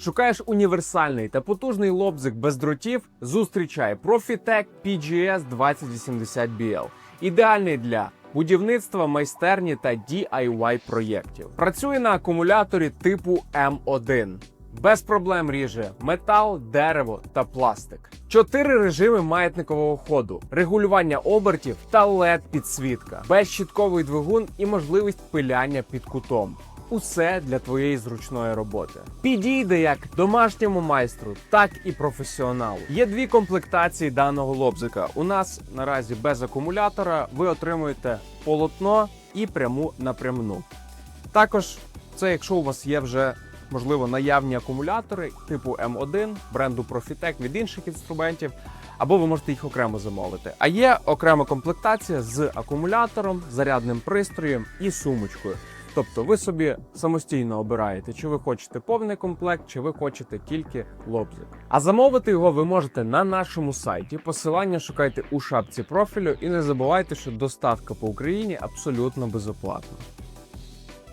Шукаєш універсальний та потужний лобзик без дротів? Зустрічай Profitec PGS 2080BL. Ідеальний для будівництва, майстерні та DIY проєктів. Працює на акумуляторі типу М1. Без проблем ріже метал, дерево та пластик. Чотири режими маятникового ходу, регулювання обертів та led підсвітка, безщітковий двигун і можливість пиляння під кутом. Усе для твоєї зручної роботи. Підійде як домашньому майстру, так і професіоналу. Є дві комплектації даного лобзика. У нас наразі без акумулятора ви отримуєте полотно і пряму напрямну. Також це, якщо у вас є вже можливо наявні акумулятори типу М1 бренду Profitec від інших інструментів, або ви можете їх окремо замовити. А є окрема комплектація з акумулятором, зарядним пристроєм і сумочкою. Тобто ви собі самостійно обираєте, чи ви хочете повний комплект, чи ви хочете тільки лобзик. А замовити його ви можете на нашому сайті. Посилання шукайте у шапці профілю і не забувайте, що доставка по Україні абсолютно безоплатна.